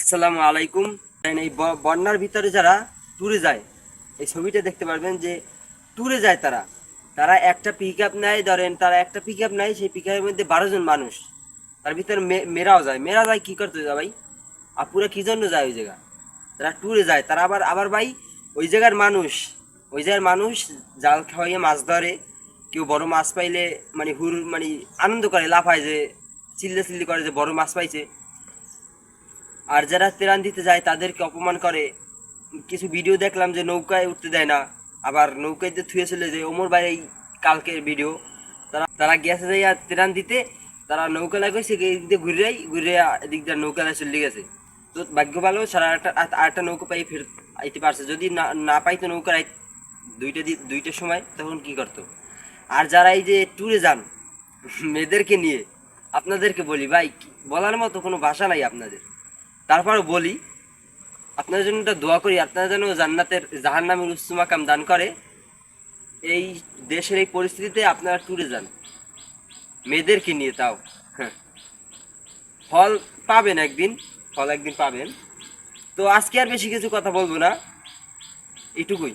আসসালামু আলাইকুম। এই বন্যার ভিতরে যারা ট্যুরে যায়, এই ছবিটা দেখতে পারবেন যে ট্যুরে যায় তারা। তারা একটা পিক আপ নেয়, ধরেন তারা একটা পিক আপ নেয়, সেই পিক আপের মধ্যে বারো জন মানুষ। তার ভিতরে মে- মেয়েরাও যায়। মেয়েরা যায় কী করতে যায় ভাই? আপুরা কী জন্য যায় ওই জায়গা? তারা ট্যুরে যায়। তারা আবার আবার ভাই, ওই জায়গার মানুষ, ওই জায়গার মানুষ জাল খাওয়াইয়ে মাছ ধরে। কেউ বড় মাছ পাইলে মানে হুর মানে আনন্দ করে, লাফায় যে চিল্লে চিল্লি করে যে বড় মাছ পাইছে। আর যারা তেরান দিতে যায় তাদেরকে অপমান করে। কিছু ভিডিও দেখলাম যে নৌকায় উঠতে দেয় না। আবার নৌকায় যে থুয়ে চলে যায়। ওমর বাইরে কালকের ভিডিও তারা তারা গেছে যাই আর দিতে। তারা নৌকা লাগাইছে, এদিক দিয়ে ঘুরে যাই ঘুরে এদিক দিয়ে নৌকা চলে গেছে। তো ভাগ্য ভালো, সারা একটা আরেকটা নৌকা পাই ফের আইতে পারছে। যদি না না পাইতো নৌকা দুইটা দুইটার সময়, তখন কি করতো? আর যারা এই যে ট্যুরে যান, মেয়েদেরকে নিয়ে, আপনাদেরকে বলি, ভাই, বলার মতো কোনো ভাষা নাই আপনাদের। তারপরও বলি আপনার জন্য দোয়া করি, আপনারা যেন জান্নাতের জাহান নামের উচ্চমাকাম দান করে। এই দেশের এই পরিস্থিতিতে আপনারা ট্যুরে যান। মেয়েদেরকে নিয়ে তাও হ্যাঁ। ফল পাবেন একদিন, ফল একদিন পাবেন। তো আজকে আর বেশি কিছু কথা বলব না এইটুকুই